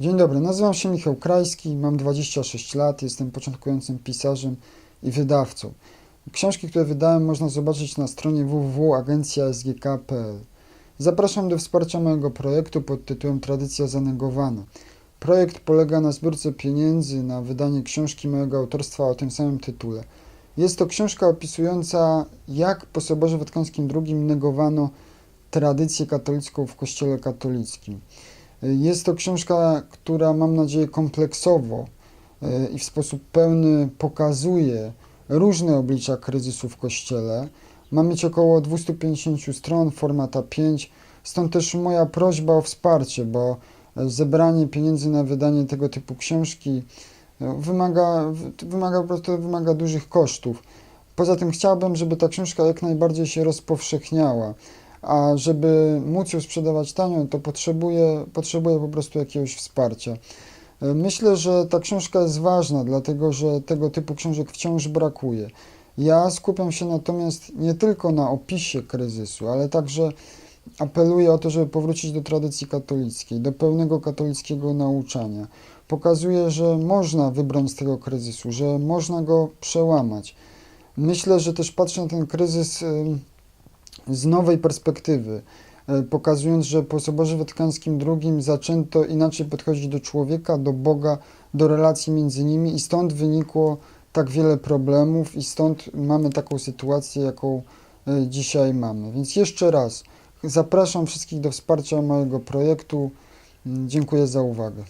Dzień dobry, nazywam się Michał Krajski, mam 26 lat, jestem początkującym pisarzem i wydawcą. Książki, które wydałem, można zobaczyć na stronie www.agencjasgk.pl. Zapraszam do wsparcia mojego projektu pod tytułem Tradycja zanegowana. Projekt polega na zbiórce pieniędzy na wydanie książki mojego autorstwa o tym samym tytule. Jest to książka opisująca, jak po Soborze Watykańskim II negowano tradycję katolicką w Kościele katolickim. Jest to książka, która mam nadzieję kompleksowo e, i w sposób pełny pokazuje różne oblicza kryzysu w Kościele. Ma mieć około 250 stron, format A5, stąd też moja prośba o wsparcie, bo e, zebranie pieniędzy na wydanie tego typu książki e, wymaga, wymaga po prostu wymaga dużych kosztów. Poza tym chciałbym, żeby ta książka jak najbardziej się rozpowszechniała, a żeby móc ją sprzedawać tanio, to potrzebuję, potrzebuję po prostu jakiegoś wsparcia. E, Myślę, że ta książka jest ważna, dlatego że tego typu książek wciąż brakuje. Ja skupiam się natomiast nie tylko na opisie kryzysu, ale także apeluję o to, żeby powrócić do tradycji katolickiej, do pełnego katolickiego nauczania. Pokazuję, że można wybrać z tego kryzysu, że można go przełamać. Myślę, że też patrzę na ten kryzys ym, z nowej perspektywy, e, pokazując, że po Soborze Watykańskim II zaczęto inaczej podchodzić do człowieka, do Boga, do relacji między nimi i stąd wynikło tak wiele problemów i stąd mamy taką sytuację, jaką e, dzisiaj mamy. Więc jeszcze raz zapraszam wszystkich do wsparcia mojego projektu. Mm, Dziękuję za uwagę.